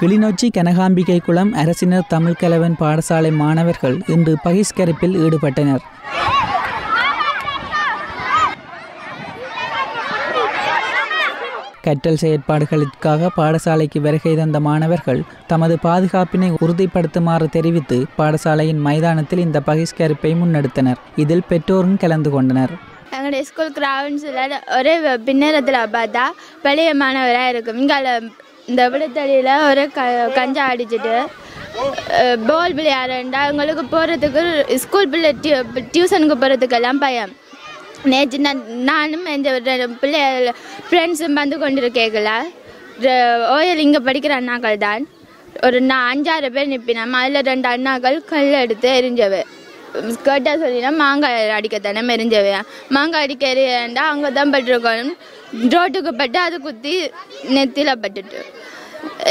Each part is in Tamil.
கிளிநொச்சி கனகாம்பிகை குளம் அரசினர் தமிழ்கலவன் பாடசாலை மாணவர்கள் இன்று பகிஷ்கரிப்பில் ஈடுபட்டனர். கற்றல் செயற்பாடுகளுக்காக பாடசாலைக்கு வருகை தந்த மாணவர்கள் தமது பாதுகாப்பினை உறுதிப்படுத்துமாறு தெரிவித்து பாடசாலையின் மைதானத்தில் இந்த பகிஷ்கரிப்பை முன்னெடுத்தனர். இதில் பெற்றோரும் கலந்து கொண்டனர். எங்களுடைய ஸ்கூல் கிரவுண்ட்ஸில் ஒரே பின்னரத்தில் பார்த்தா பழைய மாணவராக இருக்கும் இங்கே இந்த விடுதலையில் ஒரு க கஞ்சா அடிச்சுட்டு பால் விளையாடுறா அவங்களுக்கு போகிறதுக்கு ஸ்கூல் பிள்ளை டியூ டியூஷனுக்கு போகிறதுக்கெல்லாம் பயம் நேற்று நான் நானும் எந்த பிள்ளை ஃப்ரெண்ட்ஸும் வந்து கொண்டிருக்கேங்கள ஓயல் இங்கே படிக்கிற அண்ணாக்கள் தான் ஒரு நான் அஞ்சாறு பேர் நிற்பினோம் அதில் ரெண்டு அண்ணாக்கள் கல் எடுத்து எரிஞ்சவை கேட்டால் சொல்லினா மாங்காய் அடிக்கத்தானே மெரிஞ்சவையா மாங்காய் அடிக்க அங்கே தான் பட்டிருக்கணும் ரோட்டுக்கு பட்டு அது குத்தி நெத்தியில் பட்டுட்டு.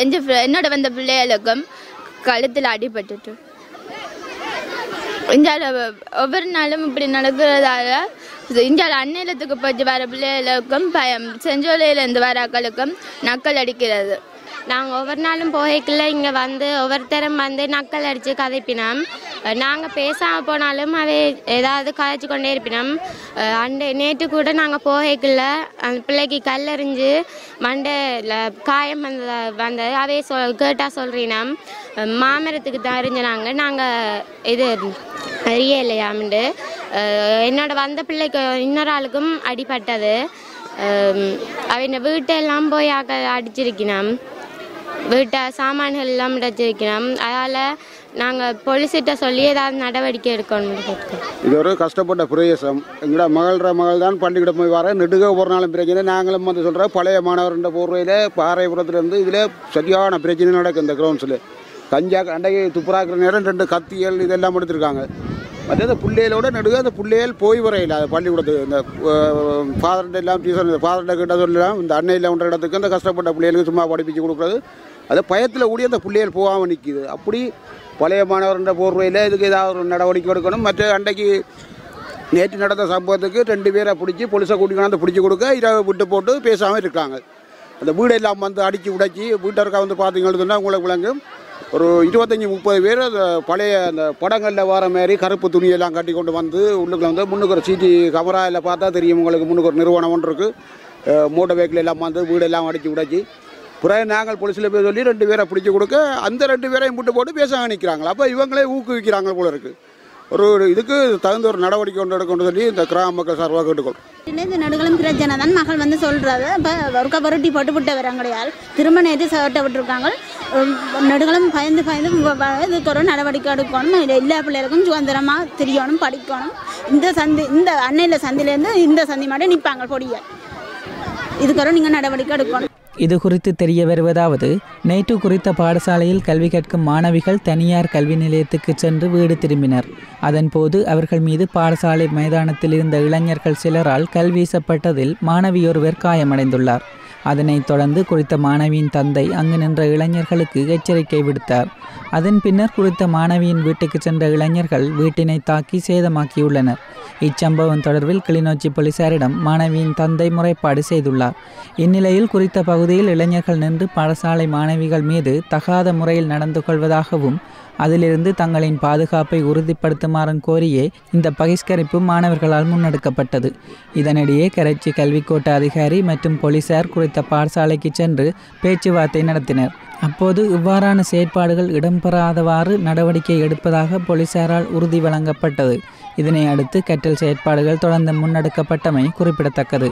எந்த என்னோட வந்த பிள்ளைகளுக்கும் கழுத்தில் அடிபட்டுட்டு. இந்தியாவில் ஒவ்வொரு நாளும் இப்படி நடக்கிறதால இந்தியாவில் அந்நிலத்துக்கு போயிட்டு வர பிள்ளைகளுக்கும் பயம். செஞ்சோலையிலேருந்து வர அக்களுக்கும் நக்கல் அடிக்கிறது. நாங்கள் ஒவ்வொரு நாளும் போகைக்குள்ள இங்கே வந்து ஒவ்வொருத்தரும் வந்து நக்கல் அடித்து கதைப்பினோம். நாங்கள் பேசாமல் போனாலும் அவை ஏதாவது கதைச்சு கொண்டே இருப்பினோம். அண்டை நேற்று கூட நாங்கள் போகைக்குள்ள அந்த பிள்ளைக்கு கல்லெறிஞ்சு மண்டையில் காயம் வந்த வந்தது. அதே சொல் கேட்டால் சொல்கிறீனம் மாமரத்துக்கு தான் எரிஞ்சினாங்க நாங்கள் இது அறியலையாமண்டு என்னோட வந்த பிள்ளைக்கு இன்னொரு ஆளுக்கும் அடிபட்டது. அவன் வீட்டெல்லாம் போய் அடிச்சிருக்கணும் வீட்டை சாமான்கள் எல்லாம் வச்சிருக்கிறோம் அதால் நாங்கள் போலீஸ்கிட்ட சொல்லி ஏதாவது நடவடிக்கை எடுக்கணும் இது ஒரு கஷ்டப்பட்ட பிரதேசம். எங்களோட மகள்ற மகள் தான் பள்ளிக்கூடம் போய் வர நெடுக ஒரு நாளும் பிரச்சனை. நாங்களும் வந்து சொல்கிறோம் பழைய மாணவர்ன்ற போர்வையில் பாறைபுரத்துலேருந்து இதில் சரியான பிரச்சனை நடக்கும் இந்த கிரவுண்ட்ஸில் கஞ்சா அண்டையை துப்புராக்கிற நேரம் ரெண்டு கத்தியல் இதெல்லாம் எடுத்திருக்காங்க. மற்ற அந்த பிள்ளைகளோட நடுக அந்த பிள்ளைகள் போய் வரையில. அது பள்ளிக்கூடத்துக்கு இந்த ஃபாதர்கிட்ட எல்லாம் டீச்சர் ஃபாதர்கிட்ட கிட்ட சொல்லலாம். இந்த அன்னையில் ஒன்ற இடத்துக்கு அந்த கஷ்டப்பட்ட பிள்ளைகளுக்கு சும்மா படிப்பிச்சு கொடுக்குறது. அது பயத்தில் கூடி அந்த பிள்ளைகள் போகாமல் நிற்கிது அப்படி பழைய மாணவர்கிற போர்வையில் இதுக்கு ஏதாவது ஒரு நடவடிக்கை எடுக்கணும். மற்ற அன்றைக்கு நேற்று நடந்த சம்பவத்துக்கு ரெண்டு பேரை பிடிச்சி போலீஸை கூட்டி பிடிச்சி கொடுக்க இரவு விட்டு போட்டு பேசாமல் இருக்காங்க. அந்த வீடெல்லாம் வந்து அடித்து உடைச்சி வீட்டருக்கா வந்து பார்த்தீங்கன்னு சொன்னால் உங்களுக்கு விளங்கும். ஒரு இருபத்தஞ்சி முப்பது பேர் அந்த பழைய அந்த படங்களில் வர மாதிரி கருப்பு துணியெல்லாம் கட்டி கொண்டு வந்து உள்ளுக்குள்ள வந்து முன்னுக்கு ஒரு சிடி கமராவில் பார்த்தா தெரியும் உங்களுக்கு முன்னுக்கு ஒரு நிறுவனம் ஒன்று இருக்குது மோட்டர் வெஹிக்கிள் எல்லாம் வந்து வீடெல்லாம் அடித்து உடைச்சி. புறைய நாங்கள் போலீஸில் போய் சொல்லி ரெண்டு பேரை பிடிச்சி கொடுக்க அந்த ரெண்டு பேரையும் முட்டு போட்டு பேச நிற்கிறாங்களா அப்போ இவங்களே ஊக்குவிக்கிறாங்க போல இருக்குது ஒரு இதுக்கு தகுந்த ஒரு நடவடிக்கை கொண்டு எடுக்கணும்னு சொல்லி இந்த கிராம மக்கள் சார்பாக கேட்டுக்கொள்கிறோம். இந்த நடுகளும் பிரச்சனை தான் மகள் வந்து சொல்கிறது இப்போ ஒருக்கா புரட்டி போட்டு விட்டு வராங்கடையால் திரும்ப நேற்று விட்டுருக்காங்க நடுகளும் பயந்து பயந்து இது தொடர் நடவடிக்கை எடுக்கணும். எல்லா பிள்ளைகளுக்கும் சுதந்திரமாக தெரியணும் படிக்கணும். இந்த சந்தி இந்த அன்னையில் சந்திலேருந்து இந்த சந்தி மட்டும் நிற்பாங்க பொடியை. இதுக்கப்புறம் நீங்கள் நடவடிக்கை எடுக்கணும். இது குறித்து தெரிய வருவதாவது நேற்று குறித்த பாடசாலையில் கல்வி கற்கும் மாணவிகள் தனியார் கல்வி நிலையத்துக்கு சென்று வீடு திரும்பினர். அதன்போது அவர்கள் மீது பாடசாலை மைதானத்தில் இருந்த இளைஞர்கள் சிலரால் கல் வீசப்பட்டதில் மாணவியொருவர் காயமடைந்துள்ளார். அதனைத் தொடர்ந்து குறித்த மாணவியின் தந்தை அங்கு நின்ற இளைஞர்களுக்கு எச்சரிக்கை விடுத்தார். அதன் பின்னர் குறித்த மாணவியின் வீட்டுக்கு சென்ற இளைஞர்கள் வீட்டினை தாக்கி சேதமாக்கியுள்ளனர். இச்சம்பவம் தொடர்பில் கிளிநொச்சி போலீசாரிடம் மாணவியின் தந்தை முறைப்பாடு செய்துள்ளார். இந்நிலையில் குறித்த பகுதியில் இளைஞர்கள் நின்று பாடசாலை மாணவிகள் மீது தகாத முறையில் நடந்து கொள்வதாகவும் அதிலிருந்து தங்களின் பாதுகாப்பை உறுதிப்படுத்துமாறும் கோரியே இந்த பகிஷ்கரிப்பு மாணவர்களால் முன்னெடுக்கப்பட்டது. இதனிடையே கரைச்சி கல்விக்கோட்ட அதிகாரி மற்றும் போலீசார் குறித்த பாடசாலைக்கு சென்று பேச்சுவார்த்தை நடத்தினர். அப்போது இவ்வாறான செயற்பாடுகள் இடம்பெறாதவாறு நடவடிக்கை எடுப்பதாக போலீசாரால் உறுதி வழங்கப்பட்டது. இதனை அடுத்து கற்றல் செயற்பாடுகள் தொடர்ந்து முன்னெடுக்கப்பட்டமை குறிப்பிடத்தக்கது.